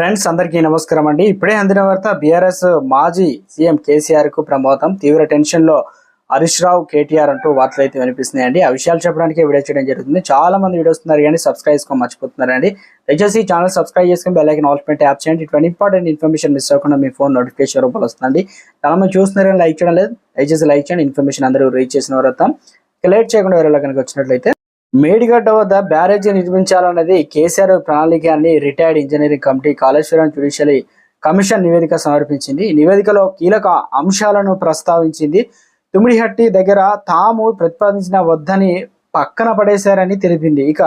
Friends అందరికీ నమస్కారం అండి. ఇప్పుడే అందిన వార్త బీఆర్ఎస్ మాజీ సీఎం కేసీఆర్కు ప్రమోదం. తీవ్ర టెన్షన్లో హరీష్ రావు కేటీఆర్ అంటూ వార్తలు అయితే వినిపిస్తున్నాయండి. ఆ విషయాలు చెప్పడానికి వీడియో చేయడం జరుగుతుంది. చాలా మంది వీడియో వస్తున్నారు కానీ సబ్స్క్రైబ్ చేసుకో మర్చిపోతున్నారండి. దయచేసి ఛానల్ సబ్స్క్రైబ్ చేసుకుని బెల్లైకి ఐకన్ యాప్ చేయండి. ఇటువంటి ఇంపార్టెంట్ ఇన్ఫర్మేషన్ మిస్ అవ్వకుండా మీ ఫోన్ నోటిఫికేషన్ రూపంలో వస్తుంది చాలా మంది చూస్తున్నారు లైక్ చేయడం లేదు. దయచేసి లైక్ చేయండి. ఇన్ఫర్మేషన్ అందరూ రీచ్ చేసిన వారు లేట్ చేయకుండా వేరే కనుక వచ్చినట్లయితే మేడిగడ్డ వద్ద బ్యారేజీ నిర్మించాలన్నది కేసీఆర్ ప్రణాళిక అని retired engineering committee Kaleshwaram judiciary commission నివేదిక సమర్పించింది. ఈ నివేదికలో కీలక అంశాలను ప్రస్తావించింది. తుమిడిహట్టి దగ్గర తాము ప్రతిపాదించిన వద్దని పక్కన పడేశారని తెలిపింది. ఇక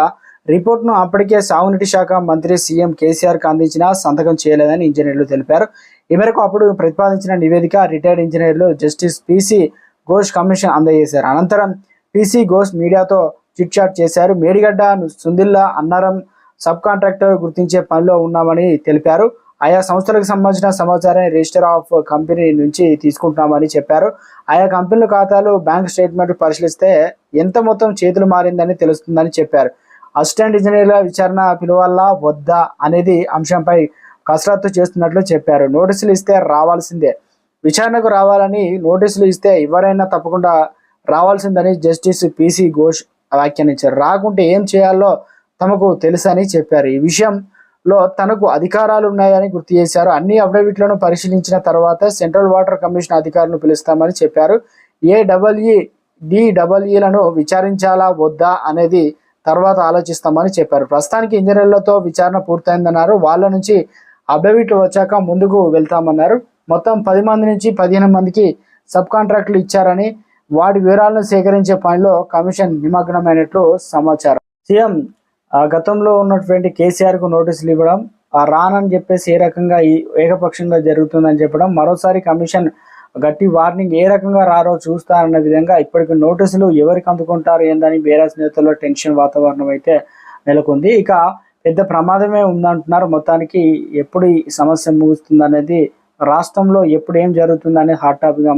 రిపోర్ట్ను అప్పటికే సాగునీటి శాఖ మంత్రి సీఎం కేసీఆర్కి అందించినా సంతకం చేయలేదని ఇంజనీర్లు తెలిపారు. ఈ మేరకు అప్పుడు ప్రతిపాదించిన నివేదిక రిటైర్డ్ ఇంజనీర్లు జస్టిస్ పిసి ఘోష్ కమిషన్ అందజేశారు. అనంతరం పిసి ఘోష్ మీడియాతో చిట్ చాట్ చేశారు. మేడిగడ్డ సుందిల్లా అన్నారం సబ్ కాంట్రాక్టర్ గుర్తించే పనిలో ఉన్నామని తెలిపారు. ఆయా సంస్థలకు సంబంధించిన సమాచారాన్ని రిజిస్టర్ ఆఫ్ కంపెనీ నుంచి తీసుకుంటున్నామని చెప్పారు. ఆయా కంపెనీల ఖాతాలు బ్యాంక్ స్టేట్మెంట్ పరిశీలిస్తే ఎంత మొత్తం చేతులు మారిందని తెలుస్తుందని చెప్పారు. అసిస్టెంట్ ఇంజనీర్ల విచారణ పిలువాలా వద్దా అనేది అంశంపై కసరత్తు చేస్తున్నట్లు చెప్పారు. నోటీసులు ఇస్తే రావాల్సిందే. విచారణకు రావాలని నోటీసులు ఇస్తే ఎవరైనా తప్పకుండా రావాల్సిందని జస్టిస్ పిసి ఘోష్ వ్యాఖ్యానించారు రాకుంటే ఏం చేయాలో తమకు తెలుసని చెప్పారు. ఈ విషయంలో తనకు అధికారాలు ఉన్నాయని గుర్తు చేశారు. అన్ని అఫిడవిట్లను పరిశీలించిన తర్వాత సెంట్రల్ వాటర్ కమిషన్ అధికారులను పిలుస్తామని చెప్పారు. ఏడబ్ల్యూ డిడబ్ల్యూలను విచారించాలా వద్దా అనేది తర్వాత ఆలోచిస్తామని చెప్పారు. ప్రస్తుతానికి ఇంజనీర్లతో విచారణ పూర్తయిందన్నారు. వాళ్ళ నుంచి అఫిడవిట్లు వచ్చాక ముందుకు వెళ్తామన్నారు. మొత్తం పది మంది నుంచి పదిహేను మందికి సబ్ కాంట్రాక్టులు ఇచ్చారని వాటి వివరాలను సేకరించే పనిలో కమిషన్ నిమగ్నమైనట్లు సమాచారం. సీఎం ఆ, గతంలో ఉన్నటువంటి కేసీఆర్కు నోటీసులు ఇవ్వడం ఆ, రానని చెప్పేసి ఏ రకంగా ఏకపక్షంగా జరుగుతుందని చెప్పడం మరోసారి కమిషన్ గట్టి వార్నింగ్ ఏ రకంగా రారో చూస్తారన్న విధంగా ఇప్పటికి నోటీసులు ఎవరికి అందుకుంటారు ఏందని బీఆర్ఎస్ నేతల్లో టెన్షన్ వాతావరణం అయితే నెలకొంది. ఇక పెద్ద ప్రమాదమే ఉందంటున్నారు. మొత్తానికి ఎప్పుడు ఈ సమస్య ముగుస్తుంది అనేది రాష్ట్రంలో ఎప్పుడు ఏం జరుగుతుందనేది హాట్ టాపిక్గా